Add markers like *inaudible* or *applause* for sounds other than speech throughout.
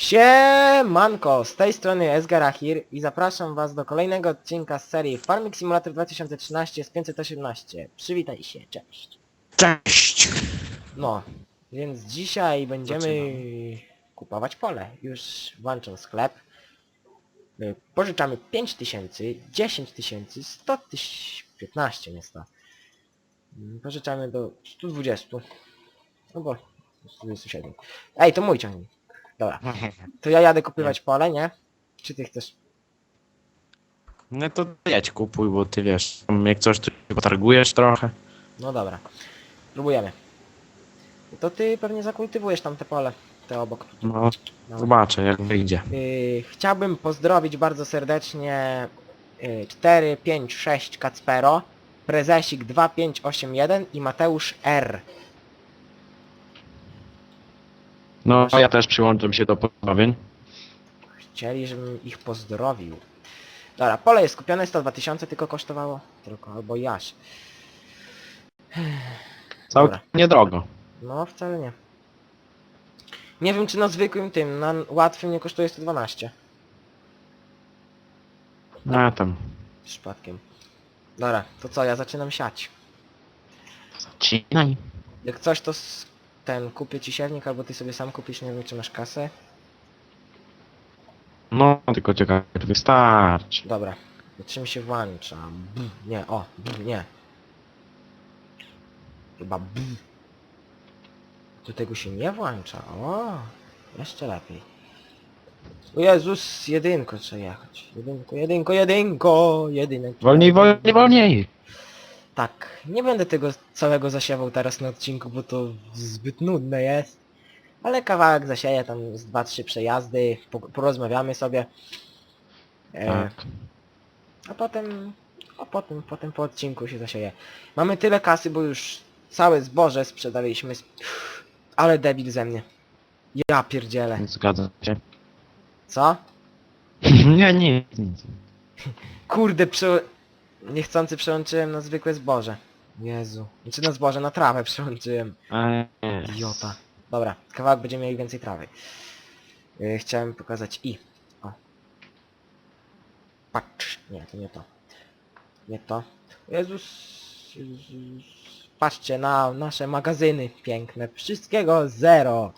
Siemanko, z tej strony Esgarahir i zapraszam was do kolejnego odcinka z serii Farming Simulator 2013 z 518. Przywitaj się, cześć. Cześć! No, więc dzisiaj będziemy kupować pole. Już włączam sklep. Y, Pożyczamy 5000, 10 tysięcy, 100 tysięcy, 15 nie 100. Mm, Pożyczamy do 120. No bo 127. Ej, to mój ciągnik. Dobra. *laughs* To ja jadę kupywać pole, nie? Czy ty chcesz? No to jedź kupuj, bo ty wiesz, tam jak coś tu się potargujesz trochę. No dobra. Próbujemy. To ty pewnie zakultywujesz tam te pole. Te obok. No, Dobra. zobaczę jak wyjdzie. Yy, chciałbym pozdrowić bardzo serdecznie yy, 456 Kacpero, Prezesik 2581 i Mateusz R. No, ja też przyłączam się do pozdrowień. Chcieli, żebym ich pozdrowił. Dobra, pole jest kupione, 102 tysiące tylko kosztowało. Tylko, albo jaś. Całkiem Dobra. niedrogo. No, wcale nie. Nie wiem, czy na zwykłym tym, na łatwym nie kosztuje 112. A tam. Przypadkiem. Dobra, to co, ja zaczynam siać. Zacinaj. Jak coś, to s- ten, kupię ci siewnik, albo ty sobie sam kupisz, nie wiem, czy masz kasę. No, tylko czy wystarczy. Dobra, czym się włącza? B, nie, o, B, nie. Chyba B. Do tego się nie włącza, o, jeszcze lepiej. O Jezus, jedynko trzeba jechać. Jedynko, jedynko, jedynko, jedynek. Wolniej, wolniej, wolniej. Tak, nie będę tego całego zasiewał teraz na odcinku, bo to zbyt nudne jest. Ale kawałek zasieję, tam z 2-3 przejazdy, po, porozmawiamy sobie. E, Tak. A potem, a potem, potem po odcinku się zasieje. Mamy tyle kasy, bo już całe zboże sprzedaliśmy. Ale debil ze mnie. Ja pierdzielę. Zgadzam się. Co? *laughs* nie, nie, nic. Kurde, prze... niechcący przełączyłem na zwykłe zboże. Jezu. Znaczy na zboże, na trawę przełączyłem. Idiota. Dobra, kawałek będziemy mieli więcej trawy. Yy, chciałem pokazać i. O. Patrz. Nie, to nie to. Nie to. Jezus. Jezus. Patrzcie na nasze magazyny piękne. Wszystkiego zero.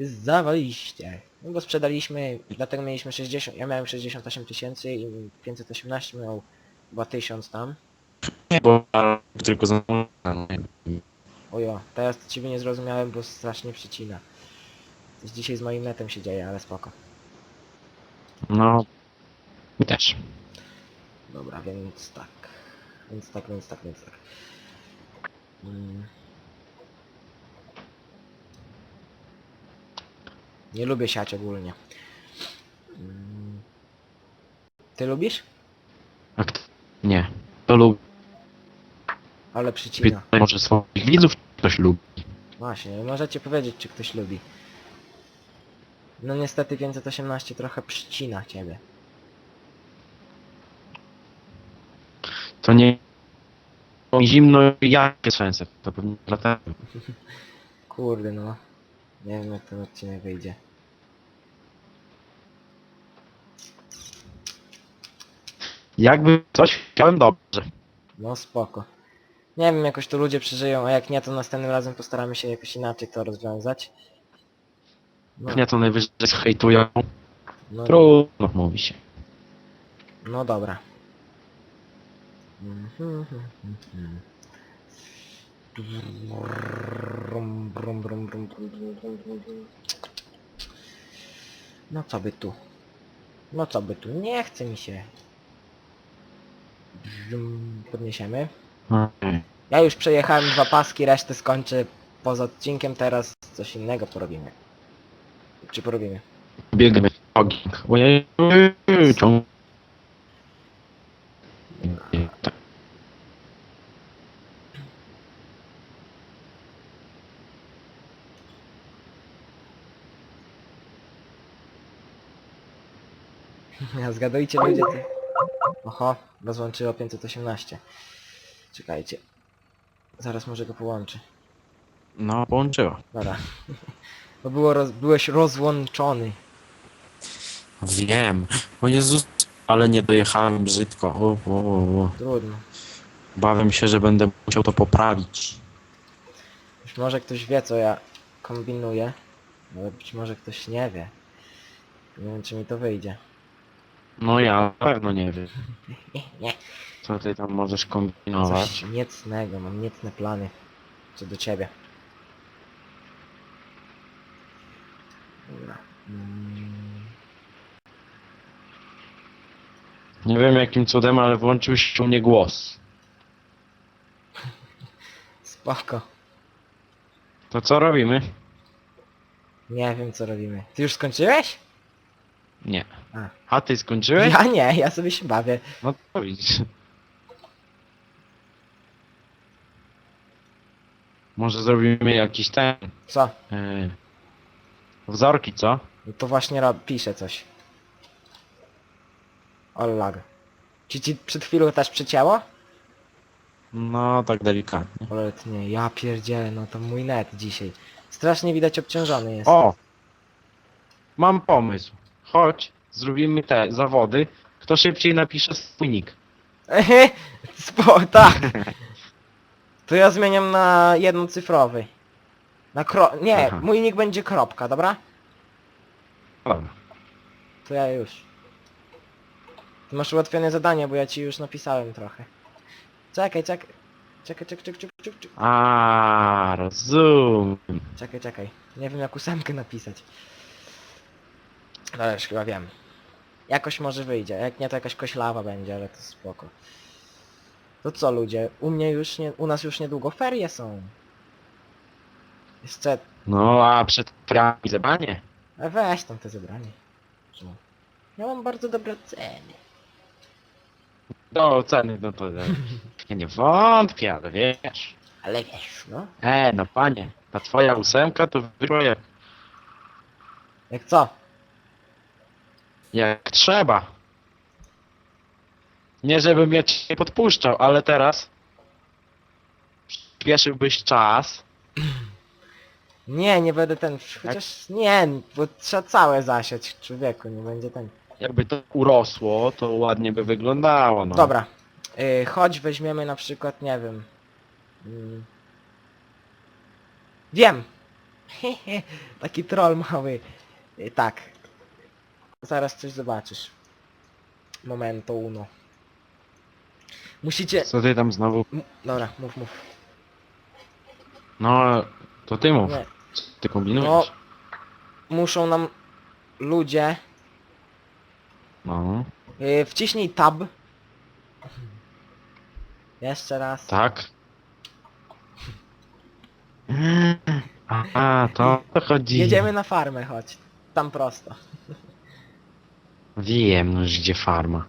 Zawaliście. No bo sprzedaliśmy, dlatego mieliśmy 60, ja miałem 68 tysięcy i 518 miał chyba 1000 tam. nie, bo tylko za... Ojo, teraz ciebie nie zrozumiałem, bo strasznie przycina. Coś dzisiaj z moim netem się dzieje, ale spoko. No, mi też. Dobra, więc tak. Więc tak, więc tak, więc tak. Mm. Nie lubię siać ogólnie. Mm. Ty lubisz? Nie. To lubi. Ale przycina. Może swoich widzów ktoś lubi. Właśnie, możecie powiedzieć, czy ktoś lubi. No niestety 518 trochę przycina ciebie. To nie... Mi zimno i jakie sensy. To pewnie dlatego. *laughs* Kurde no. Nie wiem jak ten odcinek wyjdzie. Jakby coś chciałem dobrze. No spoko. Nie wiem, jakoś to ludzie przeżyją, a jak nie, to następnym razem postaramy się jakoś inaczej to rozwiązać. No, Nie to najwyżej hejtują. no, Trudno mówi się. no dobra. Mhm, mhm, mhm. Brum, brum, brum, brum, brum, brum, brum, brum, brum. No co by tu? No co by tu? Nie chce mi się. Podniesiemy. Okej. Ja już przejechałem dwa paski, resztę skończę poza odcinkiem, teraz coś innego porobimy. Czy porobimy? Biegniemy w ogień. Tak. *laughs* Ja zgadujcie ludzie ty. Oho, rozłączyło 518. Czekajcie. Zaraz może go połączy. No, połączyło. Dobra. *laughs* Bo było roz, byłeś rozłączony. Wiem. O Jezus, ale nie dojechałem brzydko. O, o, o, o. Trudno. Bawię się, że będę musiał to poprawić. Być może ktoś wie co ja kombinuję, ale być może ktoś nie wie. Nie wiem czy mi to wyjdzie. No ja na pewno nie wiem. Nie, nie. Co ty tam możesz kombinować? Coś niecnego, mam niecne plany co do ciebie. Dobra. Mm, Nie wiem jakim cudem, ale włączył się u mnie głos. *laughs* spoko. To co robimy? Nie wiem co robimy. Ty już skończyłeś? Nie. A. A ty skończyłeś? Ja nie, ja sobie się bawię. No to widzisz. Może zrobimy jakiś ten... Co? Yy, wzorki, co? No to właśnie rob, piszę coś. O lag. Czy ci przed chwilą też przycięło? No, tak delikatnie. Ale to nie, ja pierdzielę, no to mój net dzisiaj. Strasznie widać obciążony jest. O! Mam pomysł. Chodź, zrobimy te zawody. Kto szybciej napisze swój nick. Spo, tak. To ja zmieniam na jednocyfrowy. Na kro... Nie, Aha. mój nick będzie kropka, dobra? Dobra. To ja już. Ty masz ułatwione zadanie, bo ja ci już napisałem trochę. Czekaj, czekaj. Czekaj, czekaj, czekaj, czekaj, czekaj, czekaj. A, rozumiem. Czekaj, czekaj. Nie wiem jak ósemkę napisać. Ale już chyba wiem. Jakoś może wyjdzie. Jak nie to jakaś koślawa będzie, ale to spoko. To co ludzie? U mnie już nie... U nas już niedługo ferie są. Jeszcze... No, a przed prami zebranie. A weź tam te zebranie. Co? Ja mam bardzo dobre ceny. Do ceny, no to... Ja nie wątpię, ale wiesz. Ale wiesz, no. E, no panie, ta twoja ósemka to wyszło jak, Jak co? Jak trzeba. Nie żebym ja cię nie podpuszczał, ale teraz... Przyspieszyłbyś czas. *clears throat* Nie, nie będę ten... Chociaż nie, bo trzeba całe zasiać, człowieku, nie będzie ten... Jakby to urosło, to ładnie by wyglądało, no. Dobra. Y, chodź weźmiemy na przykład, nie wiem. Mm. Wiem! *laughs* Taki troll mały. Y, tak. Zaraz coś zobaczysz. Momento uno. Musicie... Co ty tam znowu... M dobra, mów, mów. No, to ty mów. Nie. Co ty kombinujesz? No. Muszą nam ludzie... No, Y, wciśnij tab. Jeszcze raz. tak. A, to chodzi. Jedziemy na farmę, chodź. Tam prosto. Wiem, no, że gdzie farma.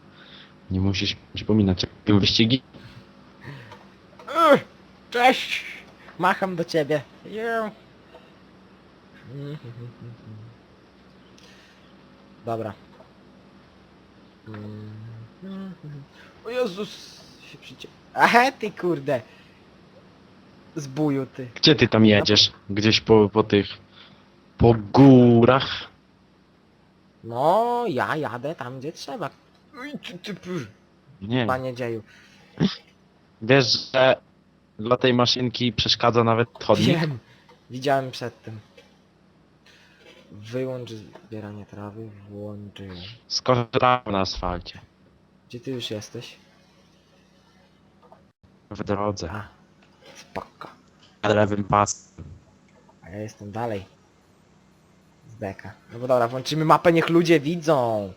Nie musisz przypominać, jakie wyścigi. Cześć! Macham do ciebie. Dobra. O Jezus! Się przycie... Aha, ty kurde! Zbuju ty. Gdzie ty tam jedziesz? Gdzieś po, po tych... Po górach? No, ja jadę tam gdzie trzeba. Oj, ty, ty, Nie. Panie dzieju. Wiesz, że dla tej maszynki przeszkadza nawet chodnik? Wiem. Widziałem przed tym. Wyłącz zbieranie trawy, włącz... Skoczę tam na asfalcie. Gdzie ty już jesteś? W drodze. A, spoko. Na lewym pasem. A ja jestem dalej. Beka. No bo dobra, włączymy mapę, niech ludzie widzą.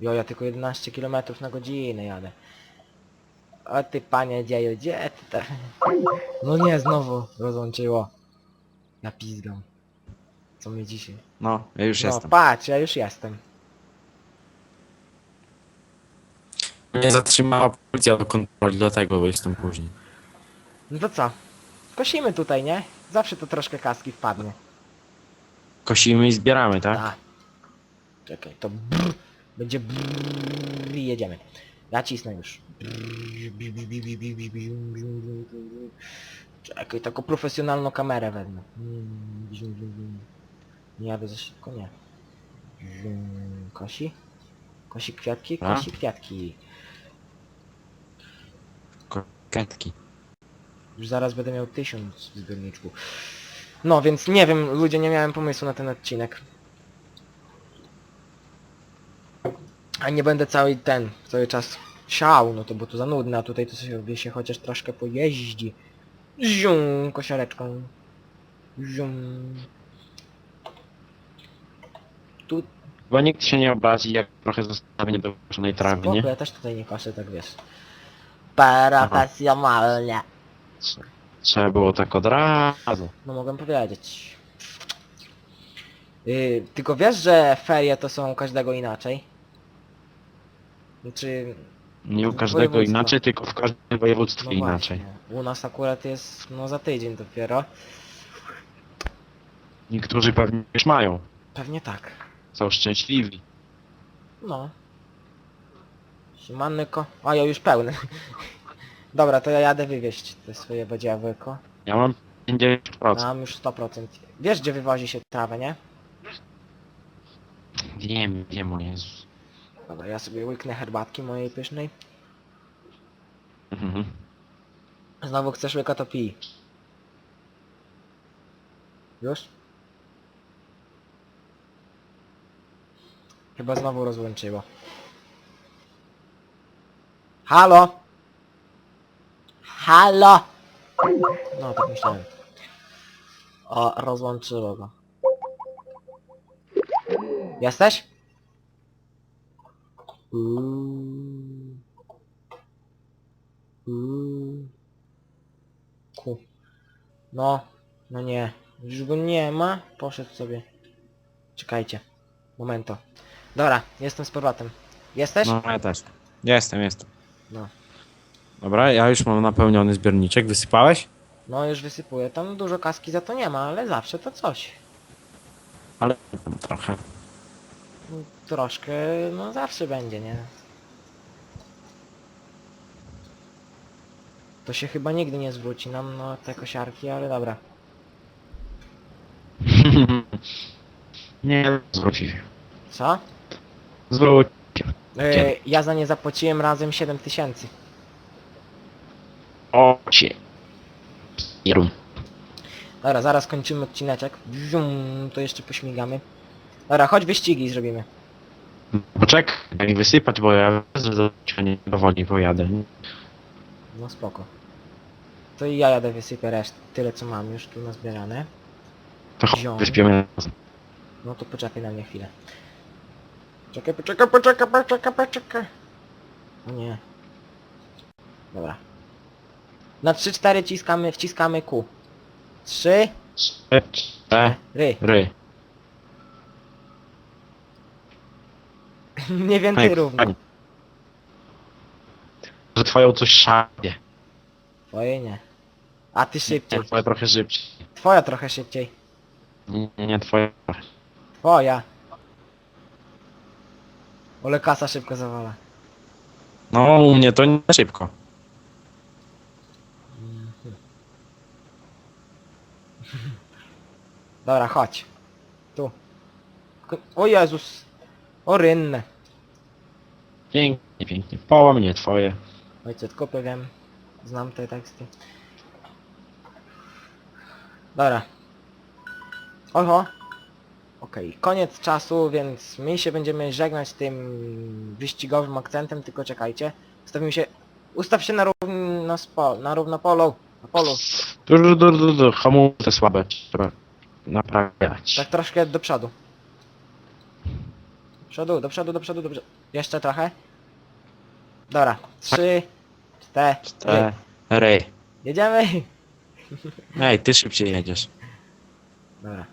Jo, ja tylko 11 km na godzinę jadę. O ty panie dzieju, gdzie ty te... No nie, znowu rozłączyło. Ja pizgam. Co mnie dzisiaj? No, ja już no jestem. patrz, ja już jestem. Mnie zatrzymała policja do kontroli, dlatego bo jestem później. No to co? Kosimy tutaj, nie? Zawsze to troszkę kaski wpadnie. Kosimy i zbieramy, tak? Tak. Czekaj, to brr, będzie brr, i jedziemy. Ja cisnę już. Czekaj, taką profesjonalną kamerę wezmę. Nie jadę za szybko, nie. Kosi? Kosi kwiatki? A? Kosi kwiatki. Kętki. Już zaraz będę miał tysiąc w zbiorniczku. No więc nie wiem, ludzie, nie miałem pomysłu na ten odcinek. A nie będę cały ten, cały czas siał, no to bo to za nudne, a tutaj to sobie się chociaż troszkę pojeździ. Zium, kosiareczką. Zium. Tu Bo nikt się nie obrazi, jak trochę zostawię niedokruszonej trawy, spoko, nie? ja też tutaj nie koszę, tak wiesz. Profesjonalnie. Trze- Trzeba było tak od razu. No mogę powiedzieć. Yy, tylko wiesz, że ferie to są u każdego inaczej? Znaczy, Nie u każdego inaczej, tylko w każdym województwie no inaczej. właśnie. U nas akurat jest no za tydzień dopiero. Niektórzy pewnie już mają. Pewnie tak. Są szczęśliwi. No. Siemanko. A ja już pełny. Dobra, to ja jadę wywieźć te swoje badziawyko. Ja mam 50%. Mam już 100%. Wiesz gdzie wywozi się trawę, nie? Wiem, wiem o Jezus. Dobra, ja sobie łyknę herbatki mojej pysznej. Mhm. Znowu chcesz łyka to pij. Już? Chyba znowu rozłączyło. Halo? Halo? No, tak myślałem. O, rozłączyło go. Jesteś? Uuu. Uuu. Ku. No, no nie. Już go nie ma. Poszedł sobie. Czekajcie. Momento. Dobra, jestem z powrotem. Jesteś? No ja też. Jestem, jestem. No. Dobra, ja już mam napełniony zbiorniczek. Wysypałeś? No już wysypuję. Tam dużo kaski za to nie ma, ale zawsze to coś. Ale tam trochę. No, Troszkę, no zawsze będzie, nie? To się chyba nigdy nie zwróci nam, no, te kosiarki, ale dobra. *laughs* nie, zwróci się. Co? Zwróci. Yy, ja za nie zapłaciłem razem 7000. Ocie. Dobra, zaraz kończymy odcineczek. Bzium, to jeszcze pośmigamy. Dobra, chodź wyścigi zrobimy. Poczekaj, jak wysypać, bo ja nie powoli pojadę. No spoko. To i ja jadę wysypię resztę. Tyle co mam już tu nazbierane. To chodź, Ziom. wyspiemy razem. No to poczekaj na mnie chwilę. Czekaj, poczekaj, poczekaj, poczekaj, poczekaj. O nie. Dobra. Na 3-4 ciskamy, wciskamy Q. 3, Trzy, cztery. ry. *laughs* Mniej więcej Ej, równo. Że twoją coś szarpie. Twoje nie. A ty szybciej. Twoja trochę szybciej. Twoja trochę szybciej. Nie, nie, nie twoja. Twoja. Ole kasa szybko zawala. No u mnie to nie szybko. Dobra, chodź. Tu. O Jezus. O rynne. Pięknie, pięknie. Poła mnie twoje. Ojciec kopy wiem. Znam te teksty. Dobra. Oho. Okej, koniec czasu, więc my się będziemy żegnać tym wyścigowym akcentem, tylko czekajcie. Ustawimy się... Ustaw się na równo, spo, na równo polu. Na polu. Du, du, du, du, du. Hamulce słabe trzeba naprawiać. Tak troszkę do przodu. Do przodu, do przodu, do przodu, do przodu. Jeszcze trochę. Dobra. Trzy, cztery. Cztery. Jedziemy! Ej, ty szybciej jedziesz. Dobra.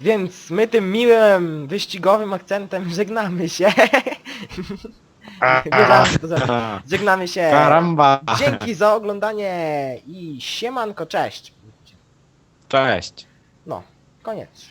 Więc my tym miłym, wyścigowym akcentem żegnamy się. To za- żegnamy się. Karamba! Dzięki za oglądanie i siemanko, cześć. Cześć. No, koniec.